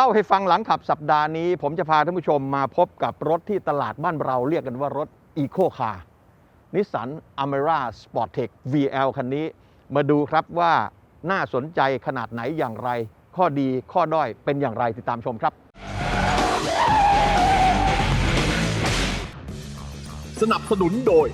เล่าให้ฟังหลังขับสัปดาห์นี้ ผมจะพาท่านผู้ชมมาพบกับรถที่ตลาดบ้านเราเรียกกันว่ารถอีโคคาร์นิสสันอเมร่าสปอร์ตเทค VL คันนี้ มาดูครับว่าน่าสนใจขนาดไหนอย่างไร ข้อดีข้อด้อยเป็นอย่างไรติดตามชมครับ สนับสนุนโดย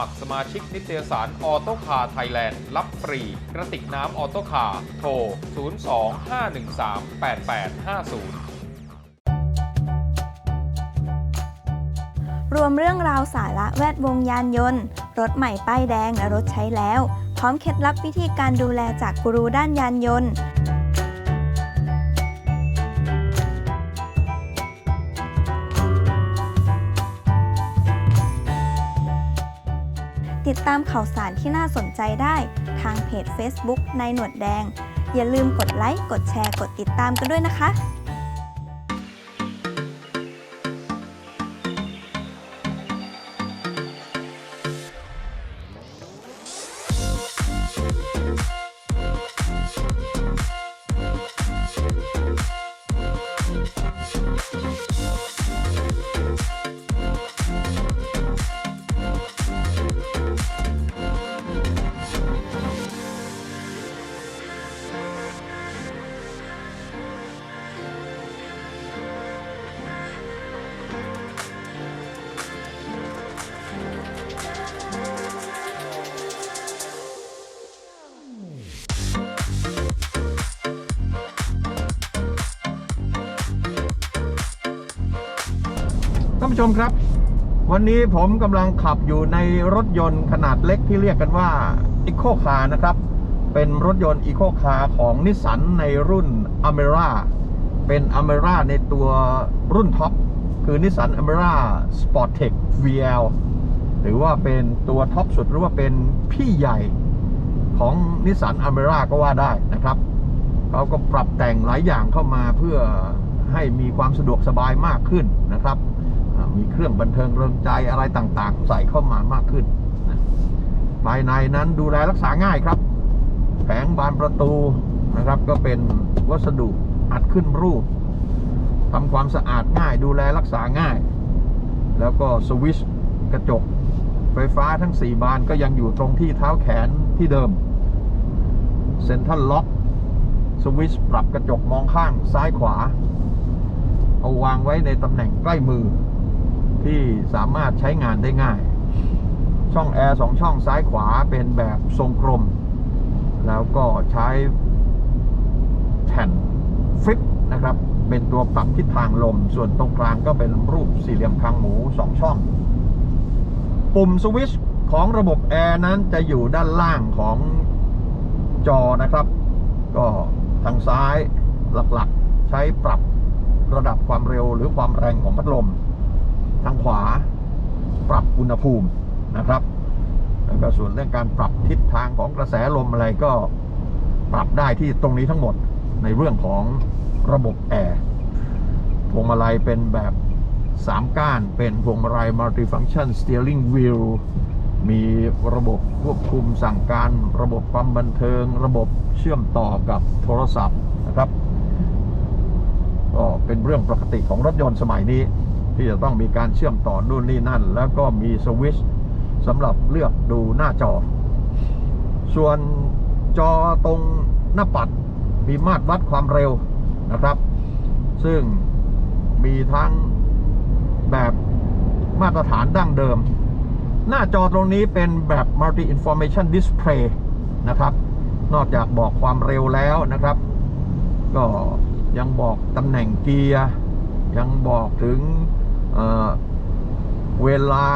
มัครสมาชิกนิตยสารออโตคาไทยแลนด์รับฟรี กระติกน้ำออโตคาโทร 02-513-8850รวมเรื่องราวสาระแวดวงยานยนต์ รถใหม่ป้ายแดงและรถใช้แล้ว พร้อมเคล็ดลับวิธีการดูแลจากกูรูด้านยานยนต์ ติดตามข่าวสารที่น่าสนใจได้ ทางเพจ Facebook ในหนวดแดง อย่าลืมกดไลค์ กดแชร์ กดติดตามกันด้วยนะคะานผู้ชมครับ วันนี้ผมกำลังขับอยู่ในรถยนต์ขนาดเล็กที่เรียกกันว่า e c o Car นะครับ เป็นรถยนต์ e c o Car ของนิสสันในรุ่น a m e r a เป็น a m e r a ในตัวรุ่นท็อป คือนิสสัน a m e r a Sportec VL หรือว่าเป็นตัวท็อปสุดหรือว่าเป็นพี่ใหญ่ของนิสสัน a m e r a ก็ว่าได้นะครับเขาก็ปรับแต่งหลายอย่างเข้ามาเพื่อให้มีความสะดวกสบายมากขึ้นนะครับ มีเครื่องบันเทิงเริงใจอะไรต่างๆ ใส่เข้ามามากขึ้นนะภายในนั้นดูแลรักษาง่ายครับ แผงบานประตูนะครับ ก็เป็นวัสดุอัดขึ้นรูปทำความสะอาดง่าย ดูแลรักษาง่าย แล้วก็สวิชกระจก ไฟฟ้าทั้ง 4 บานก็ยังอยู่ตรงที่เท้าแขนที่เดิมเซ็นทรัลล็อกสวิชปรับกระจกมองข้างซ้ายขวา เอาวางไว้ในตำแหน่งใกล้มือ ที่สามารถใช้งานได้ง่าย ช่องแอร์สองช่องซ้ายขวาเป็นแบบทรงกลม แล้วก็ใช้แผ่นฟลิปนะครับ เป็นตัวปรับทิศทางลม ส่วนตรงกลางก็เป็นรูปสี่เหลี่ยมคางหมูสองช่อง ปุ่มสวิชของระบบแอร์นั้นจะอยู่ด้านล่างของจอนะครับ ก็ทางซ้ายหลักๆ ใช้ปรับระดับความเร็วหรือความแรงของพัดลม ทางขวาปรับอุณหภูมินะครับแล้วก็ส่วนเรื่องการปรับทิศทางของกระแสลมอะไรก็ปรับได้ที่ตรงนี้ทั้งหมดในเรื่องของระบบแอร์พวงมาลัยเป็นแบบ 3 ก้านเป็นพวงมาลัย multifunction steering wheel มีระบบควบคุมสั่งการระบบความบันเทิง ระบบเชื่อมต่อกับโทรศัพท์นะครับ ก็เป็นเรื่องปกติของรถยนต์สมัยนี้ ที่จะต้องมีการเชื่อมต่อนู่นนี่นั่น แล้วก็มีสวิตช์สำหรับเลือกดูหน้าจอ ส่วนจอตรงหน้าปัดมีมาตรวัดความเร็วนะครับ ซึ่งมีทั้งแบบมาตรฐานดั้งเดิม หน้าจอตรงนี้เป็นแบบ Multi Information Display นะครับ นอกจากบอกความเร็วแล้วนะครับ ก็ยังบอกตำแหน่งเกียร์ ยังบอกถึง เวลา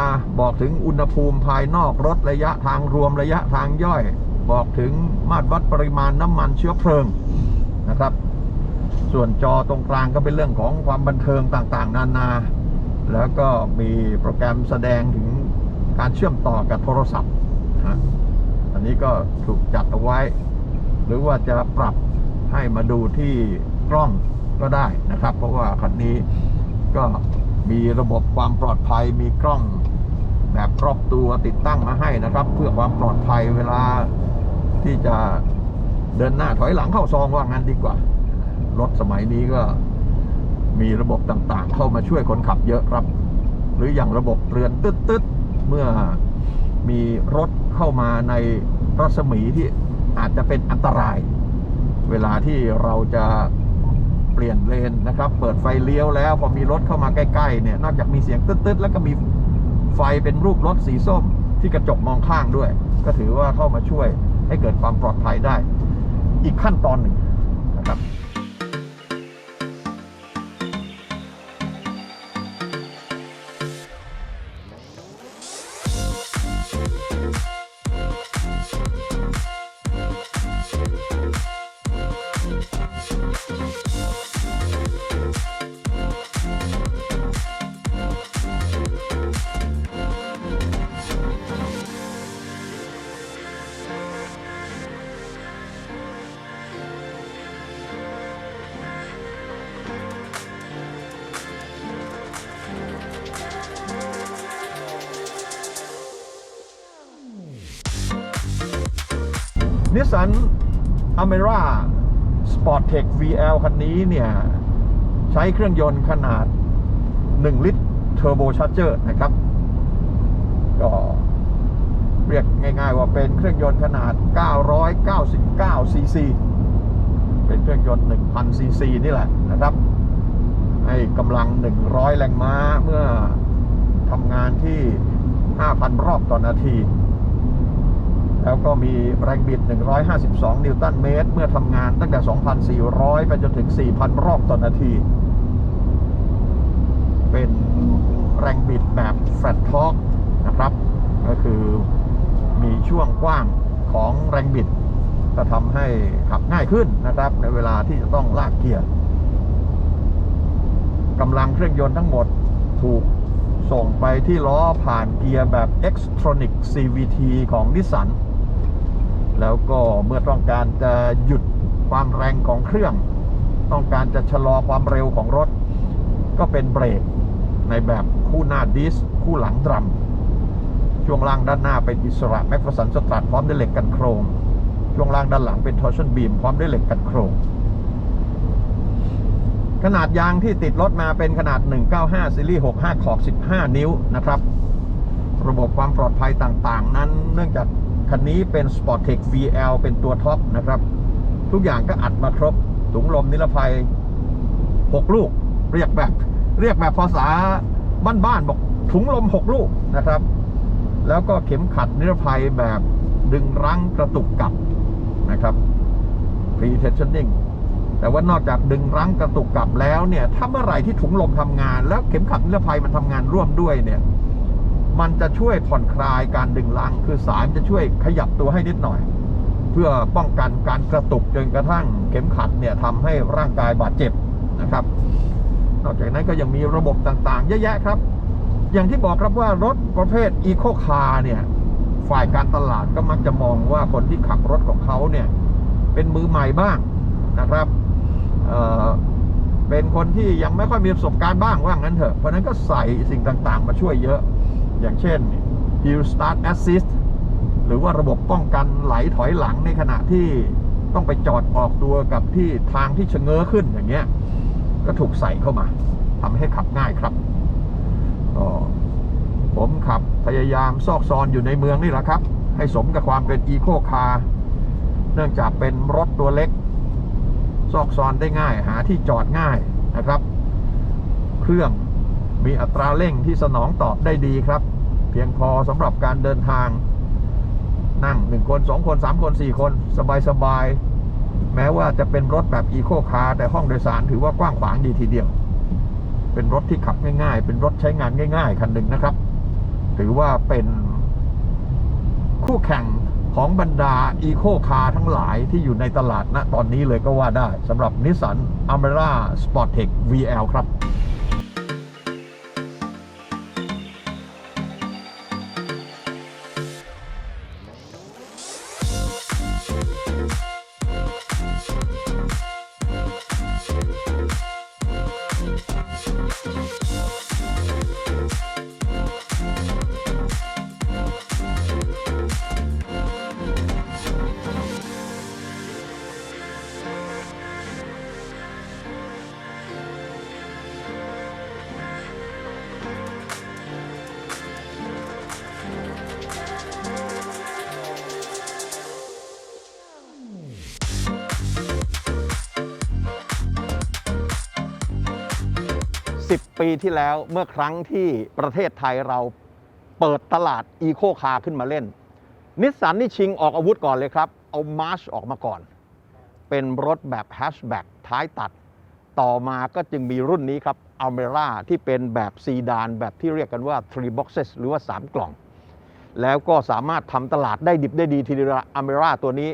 บอกถึงอุณหภูมิภายนอกรถระยะทางรวมระยะทางย่อย บอกถึงมาตรวัดปริมาณน้ำมันเชื้อเพลิงนะครับ ส่วนจอตรงกลางก็เป็นเรื่องของความบันเทิงต่างๆ นานา แล้วก็มีโปรแกรมแสดงถึงการเชื่อมต่อกับโทรศัพท์นะอันนี้ก็ถูกจัดเอาไว้ หรือว่าจะปรับให้มาดูที่กล้องก็ได้นะครับ เพราะว่าคันนี้ก็ มีระบบความปลอดภัยมีกล้องแบบครอบตัวติดตั้งมาให้นะครับ เพื่อความปลอดภัยเวลาที่จะเดินหน้าถอยหลังเข้าซองว่างั้นดีกว่า รถสมัยนี้ก็มีระบบต่างๆ เข้ามาช่วยคนขับเยอะครับ หรืออย่างระบบเตือนตึ๊ดๆเมื่อมีรถเข้ามาในรัศมีที่อาจจะเป็นอันตราย เวลาที่เราจะ เปลี่ยนเลนนะครับ เปิดไฟเลี้ยวแล้ว พอมีรถเข้ามาใกล้ๆเนี่ยนอกจากมีเสียงตึ๊ดๆแล้วก็มีไฟเป็นรูปรถสีส้มที่กระจกมองข้างด้วย ก็ถือว่าเข้ามาช่วยให้เกิดความปลอดภัยได้ อีกขั้นตอนหนึ่งนะครับ นิสสันอเมร่าสปอร์ตเทค VL คันนี้เนี่ย ใช้เครื่องยนต์ขนาด 1 ลิตรเทอร์โบชาร์เจอร์นะครับ ก็เรียกง่ายๆว่าเป็นเครื่องยนต์ขนาด 999 ซีซี เป็นเครื่องยนต์1,000 ซีซีนี่แหละนะครับ ให้กำลัง 100 แรงม้าเมื่อทำงานที่ 5,000 รอบต่อนาที แล้วก็มีแรงบิด 152 นิวตันเมตร เมื่อทำงานตั้งแต่ 2,400 ไปจนถึง 4,000 รอบต่อนาที เป็นแรงบิดแบบแฟลตท็อกนะครับ ก็คือมีช่วงกว้างของแรงบิดก็ทำให้ขับง่ายขึ้นนะครับ ในเวลาที่จะต้องลากเกียร์กำลังเครื่องยนต์ทั้งหมดถูกส่งไปที่ล้อผ่านเกียร์แบบ Xtronic CVT ของนิสสัน แล้วก็เมื่อต้องการจะหยุดความแรงของเครื่อง ต้องการจะชะลอความเร็วของรถ ก็เป็นเบรกในแบบคู่หน้าดิส คู่หลังดรัม ช่วงล่างด้านหน้าเป็นอิสระแม็กฟสันสตรัทพร้อมด้วยเหล็กกันโครง ช่วงล่างด้านหลังเป็นทอร์ชันบีมพร้อมด้วยเหล็กกันโครง ขนาดยางที่ติดรถมาเป็นขนาด 195ซีรีส์65 ขอบ 15 นิ้วนะครับ ระบบความปลอดภัยต่างๆ นั้นเนื่องจาก คันนี้เป็น Sportec VL เป็นตัวท็อปนะครับ ทุกอย่างก็อัดมาครบ ถุงลมนิรภัย 6 ลูก เรียกแบบ เรียกแบบภาษาบ้านๆบอกถุงลม 6 ลูกนะครับ แล้วก็เข็มขัดนิรภัยแบบดึงรั้งกระตุกกลับนะครับ pre-tensioning แต่ว่านอกจากดึงรั้งกระตุกกลับแล้วเนี่ย ถ้าเมื่อไหร่ที่ถุงลมทำงาน แล้วเข็มขัดนิรภัยมันทำงานร่วมด้วยเนี่ย มันจะช่วยผ่อนคลายการดึงรั้งคือสายจะช่วยขยับตัวให้นิดหน่อย เพื่อป้องกันการกระตุกจนกระทั่งเข็มขัดเนี่ยทำให้ร่างกายบาดเจ็บนะครับ นอกจากนั้นก็ยังมีระบบต่างๆ เยอะแยะครับ อย่างที่บอกครับว่ารถประเภทอีโคคาร์เนี่ยฝ่ายการตลาดก็มักจะมองว่าคนที่ขับรถของเขาเนี่ยเป็นมือใหม่บ้างนะครับเเป็นคนที่ยังไม่ค่อยมีประสบการณ์บ้างว่างั้นเถอะ เพราะนั้นก็ใส่สิ่งต่างๆ มาช่วยเยอะ อย่างเช่น Hill Start Assist หรือว่าระบบป้องกันไหลถอยหลังในขณะที่ต้องไปจอดออกตัวกับที่ทางที่ชะเง้อขึ้นอย่างเงี้ย ก็ถูกใส่เข้ามาทำให้ขับง่ายครับก็ผมขับพยายามซอกซอนอยู่ในเมืองนี่แหละครับ ให้สมกับความเป็นอีโคคาร์เนื่องจากเป็นรถตัวเล็ก ซอกซอนได้ง่าย หาที่จอดง่ายนะครับ เครื่องมีอัตราเร่งที่สนองตอบได้ดีครับ พียงพอสำหรับการเดินทาง นั่งหนึ่งคนสองคนสามคนสี่คนสบายสบายๆแม้ว่าจะเป็นรถแบบอีโคคาร์แต่ห้องโดยสารถือว่ากว้างขวางดีทีเดียว เป็นรถที่ขับง่ายๆ เป็นรถใช้งานง่าย ๆ คันหนึ่งนะครับ ถือว่าเป็นคู่แข่งของบรรดาอีโคคาร์ทั้งหลายที่อยู่ในตลาดณตอนนี้เลยก็ว่าได้สำหรับนิสสันอเมร่าสปอร์ตเทค VL ครับ ปีที่แล้วเมื่อครั้งที่ประเทศไทยเราเปิดตลาดอีโคคาร์ขึ้นมาเล่น นิสสันนี่ชิงออกอาวุธก่อนเลยครับ เอามาร์ชออกมาก่อน เป็นรถแบบแฮชแบ็กท้ายตัด ต่อมาก็จึงมีรุ่นนี้ครับอัลเมร่าที่เป็นแบบซีดานแบบที่เรียกกันว่า 3 boxes หรือว่า 3 กล่อง แล้วก็สามารถทำตลาดได้ดิบได้ดีทีเดียวอัลเมร่าตัวนี้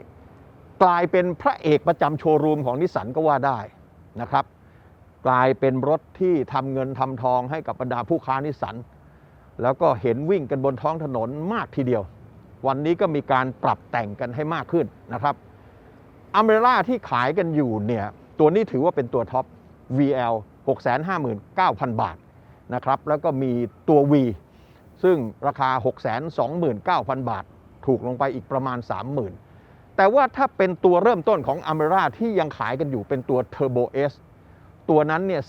กลายเป็นพระเอกประจำโชว์รูมของนิสสันก็ว่าได้นะครับ กลายเป็นรถที่ทำเงินทำทองให้กับบรรดาผู้ค้านิสสัน แล้วก็เห็นวิ่งกันบนท้องถนนมากทีเดียว วันนี้ก็มีการปรับแต่งกันให้มากขึ้นนะครับอเมร่าที่ขายกันอยู่เนี่ยตัวนี้ถือว่าเป็นตัวท็อป VL 659,000 บาทนะครับแล้วก็มีตัว V ซึ่งราคา 629,000 บาท ถูกลงไปอีกประมาณ 30,000 แต่ว่าถ้าเป็นตัวเริ่มต้นของอเมร่าที่ยังขายกันอยู่เป็นตัว Turbo S ตัวนั้นเนี่ย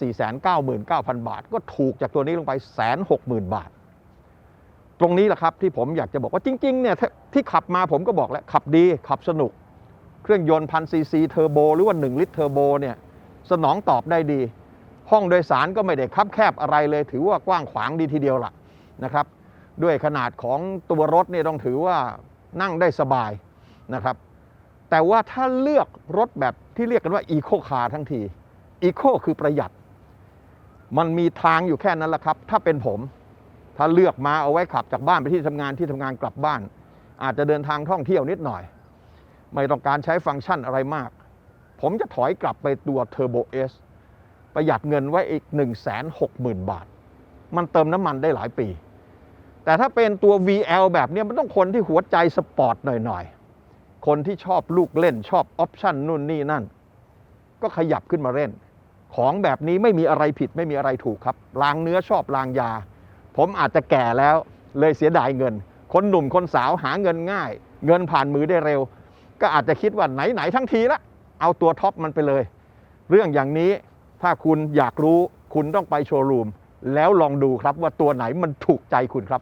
499,000บาท ก็ถูกจากตัวนี้ลงไป160,000บาท ตรงนี้แหละครับที่ผมอยากจะบอกว่าจริงๆเนี่ยที่ขับมาผมก็บอกแล้ว ขับดีขับสนุก เครื่องยนต์พันซีซีเทอร์โบหรือว่า 1 ลิตรเทอร์โบเนี่ยสนองตอบได้ดี ห้องโดยสารก็ไม่ได้คับแคบอะไรเลย ถือว่ากว้างขวางดีทีเดียวล่ะนะครับ ด้วยขนาดของตัวรถเนี่ยต้องถือว่านั่งได้สบายนะครับ แต่ว่าถ้าเลือกรถแบบที่เรียกกันว่าอีโคคาร์ทั้งที อีโคคือประหยัด มันมีทางอยู่แค่นั้นแหละครับ ถ้าเป็นผม ถ้าเลือกมาเอาไว้ขับจากบ้านไปที่ทำงานที่ทำงานกลับบ้าน อาจจะเดินทางท่องเที่ยวนิดหน่อย ไม่ต้องการใช้ฟังก์ชันอะไรมาก ผมจะถอยกลับไปตัว Turbo S ประหยัดเงินไว้อีก 1 6 0 0 0 0 บาท มันเติมน้ำมันได้หลายปี แต่ถ้าเป็นตัว VL แบบนี้มันต้องคนที่หัวใจสปอร์ตหน่อยๆ คนที่ชอบลูกเล่นชอบออปชั่นนู่นนี่นั่น ก็ขยับขึ้นมาเล่น ของแบบนี้ไม่มีอะไรผิดไม่มีอะไรถูกครับลางเนื้อชอบลางยา ผมอาจจะแก่แล้วเลยเสียดายเงิน คนหนุ่มคนสาวหาเงินง่าย เงินผ่านมือได้เร็ว ก็อาจจะคิดว่าไหนๆทั้งทีละเอาตัวท็อปมันไปเลย เรื่องอย่างนี้ถ้าคุณอยากรู้คุณต้องไปโชว์รูมแล้วลองดูครับว่าตัวไหนมันถูกใจคุณครับ